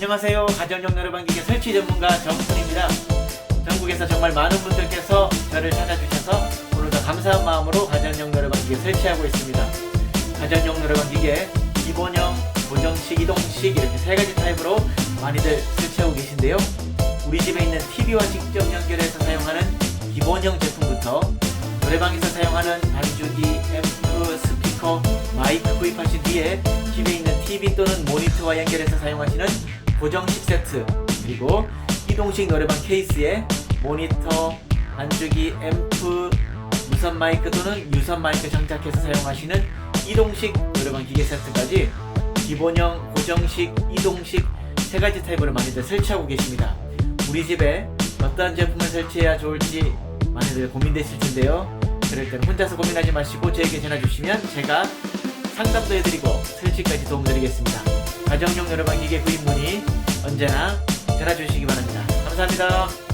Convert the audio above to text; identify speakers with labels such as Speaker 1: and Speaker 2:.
Speaker 1: 안녕하세요. 가정용 노래방 기계 설치 전문가 정순입니다. 전국에서 정말 많은 분들께서 저를 찾아주셔서 오늘도 감사한 마음으로 가정용 노래방 기계 설치하고 있습니다. 가정용 노래방 기계 기본형, 고정식, 이동식 이렇게 세 가지 타입으로 많이들 설치하고 계신데요. 우리 집에 있는 TV와 직접 연결해서 사용하는 기본형 제품부터 노래방에서 사용하는 반주기, 앰프, 스피커, 마이크 구입하신 뒤에 집에 있는 TV 또는 모니터와 연결해서 사용하시는 고정식 세트 그리고 이동식 노래방 케이스에 모니터, 반주기, 앰프, 무선 마이크 또는 유선 마이크 장착해서 사용하시는 이동식 노래방 기계 세트까지 기본형, 고정식, 이동식 세 가지 타입으로 많이들 설치하고 계십니다. 우리 집에 어떤 제품을 설치해야 좋을지 많이들 고민되실 텐데요. 그럴 때는 혼자서 고민하지 마시고 저에게 전화 주시면 제가 상담도 해드리고 설치까지 도움드리겠습니다. 가정용 노래방 기계 구입 문의 언제나 전화 주시기 바랍니다. 감사합니다.